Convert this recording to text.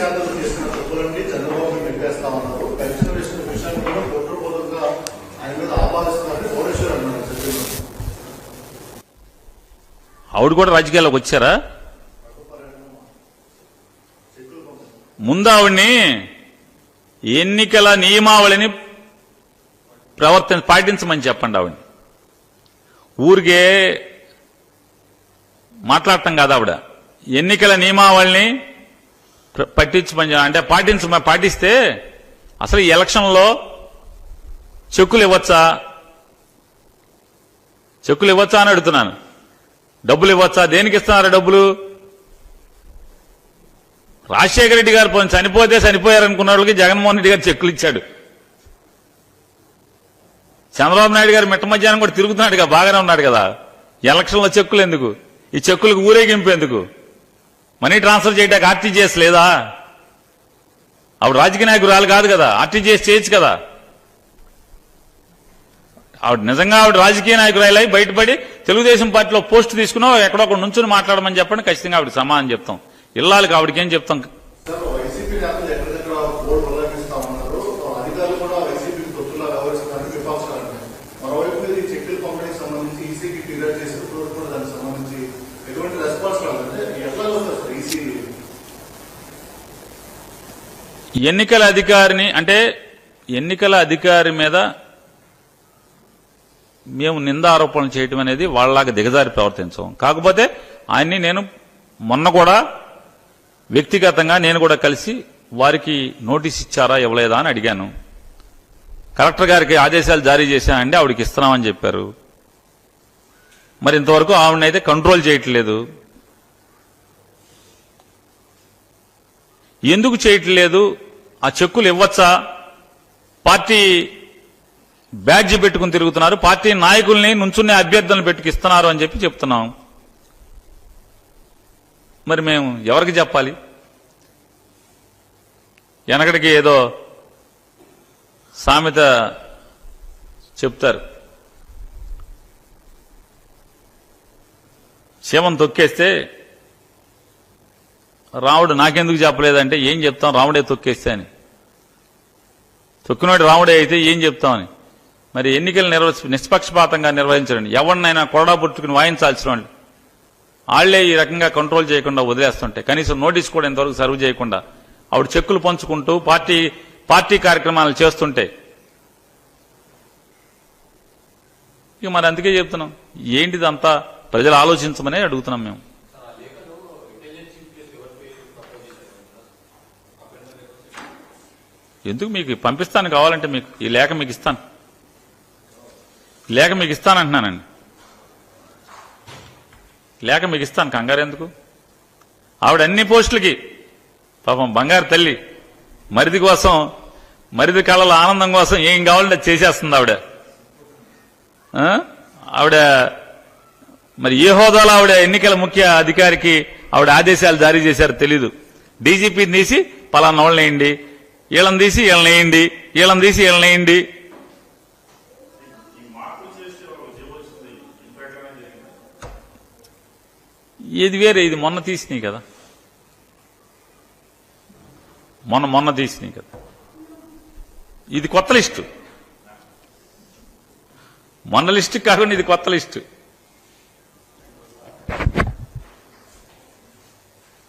యాదవ్ చేసిన తప్పులన్నీ చంద్రబాబు నెట్టేస్తా ఉన్నారు. పెన్షన్ వేసిన విషయాన్ని కూడా కుట్రపూర్వకంగా ఆయన మీద ఆపాదిస్తున్నారని కోటేశ్వర్ అన్నారు ఆవిడ కూడా రాజకీయాల్లోకి వచ్చారా? ముందు ఆవిడ్ని ఎన్నికల నియమావళిని ప్రవర్తన పాటించమని చెప్పండి ఆవిడ్ని. ఊరికే మాట్లాడటం కాదు ఆవిడ. ఎన్నికల నియమావళిని పట్టించమని అంటే పాటించ పాటిస్తే అసలు ఈ ఎలక్షన్లో చెక్కులు ఇవ్వచ్చా? చెక్కులు ఇవ్వచ్చా అని అడుగుతున్నాను. డబ్బులు ఇవ్వచ్చా? దేనికి ఇస్తున్నారు డబ్బులు? రాజశేఖర రెడ్డి గారు పోనీ చనిపోతే చనిపోయారనుకున్న వాళ్ళకి జగన్మోహన్ రెడ్డి గారు చెక్కులు ఇచ్చాడు. చంద్రబాబు నాయుడు గారు మిట్ట మధ్యాహ్నం కూడా తిరుగుతున్నాడు కదా బాగానే ఉన్నాడు కదా. ఎలక్షన్లో చెక్కులు ఎందుకు? ఈ చెక్కులకు ఊరేగింపు ఎందుకు? మనీ ట్రాన్స్ఫర్ చేయడానికి ఆర్టీజీఎస్ లేదా? ఆవిడ రాజకీయ నాయకురాలు కాదు కదా ఆర్టీజీఎస్ చేయొచ్చు కదా? ఆవిడ నిజంగా ఆవిడ రాజకీయ నాయకురాలై బయటపడి తెలుగుదేశం పార్టీలో పోస్ట్ తీసుకున్నా ఎక్కడో ఒక నుంచుని మాట్లాడమని చెప్పండి ఖచ్చితంగా ఆవిడ సమాధానం చెప్తాం. ఇల్లాలకు ఆవిడకేం చెప్తాం? ఎన్నికల అధికారిని అంటే ఎన్నికల అధికారి మీద మేము నింద ఆరోపణలు చేయటం అనేది వాళ్ళలాగా దిగజారి ప్రవర్తించం. కాకపోతే ఆయన్ని నేను మొన్న కూడా వ్యక్తిగతంగా నేను కూడా కలిసి వారికి నోటీస్ ఇచ్చారా ఇవ్వలేదా అని అడిగాను. కలెక్టర్ గారికి ఆదేశాలు జారీ చేశానండి ఆవిడకి ఇస్తున్నామని చెప్పారు. మరి ఇంతవరకు ఆవిడనైతే కంట్రోల్ చేయట్లేదు. ఎందుకు చేయట్లేదు? ఆ చెక్కులు ఇవ్వచ్చా? పార్టీ బ్యాడ్జ్ పెట్టుకుని తిరుగుతున్నారు. పార్టీ నాయకుల్ని నుంచునే అభ్యర్థులను పెట్టుకు ఇస్తున్నారు అని చెప్పి చెప్తున్నాం. మరి మేము ఎవరికి చెప్పాలి? వెనకడికి ఏదో సామెత చెప్తారు. శివం తొక్కేస్తే రాముడు నాకెందుకు చెప్పలేదంటే ఏం చెప్తాం? రాముడే తొక్కేస్తే అని. తొక్కినోడు రాముడే అయితే ఏం చెప్తామని మరి ఎన్నికలు నిర్వ నిష్పక్షపాతంగా నిర్వహించడండి ఎవరినైనా కొరడా పుట్టుకుని వాయించాల్సిన వాళ్ళు. వాళ్ళే ఈ రకంగా కంట్రోల్ చేయకుండా వదిలేస్తుంటే కనీసం నోటీస్ కూడా ఇంతవరకు సర్వ్ చేయకుండా ఆవిడ చెక్కులు పంచుకుంటూ పార్టీ పార్టీ కార్యక్రమాలు చేస్తుంటే. ఇక మరి అందుకే చెప్తున్నాం. ఏంటిదంతా? ప్రజలు ఆలోచించమనే అడుగుతున్నాం మేము. ఎందుకు మీకు పంపిస్తాను కావాలంటే మీకు? ఈ లేఖ మీకు ఇస్తాను. లేఖ మీకు ఇస్తానంటున్నానండి లేఖ మీకు ఇస్తాను. కంగారు ఎందుకు? ఆవిడ అన్ని పోస్టులకి. పాపం బంగారు తల్లి. మరిది కోసం మరిది కళల ఆనందం కోసం ఏం కావాలంటే చేసేస్తుంది ఆవిడ. ఆవిడ మరి ఏ హోదాలో ఆవిడ ఎన్నికల ముఖ్య అధికారికి ఆవిడ ఆదేశాలు జారీ చేశారో తెలీదు. డీజీపీ తీసి పలానా వాళ్ళని వేయండి వీళ్ళని తీసి వీళ్ళని వేయండి వీళ్ళని తీసి వీళ్ళని వేయండి. ఇది వేరే ఇది మొన్న తీసినాయి కదా. మొన్న మొన్న తీసినాయి కదా. ఇది కొత్త లిస్టు. మొన్న లిస్టు కాకుండా ఇది కొత్త లిస్టు.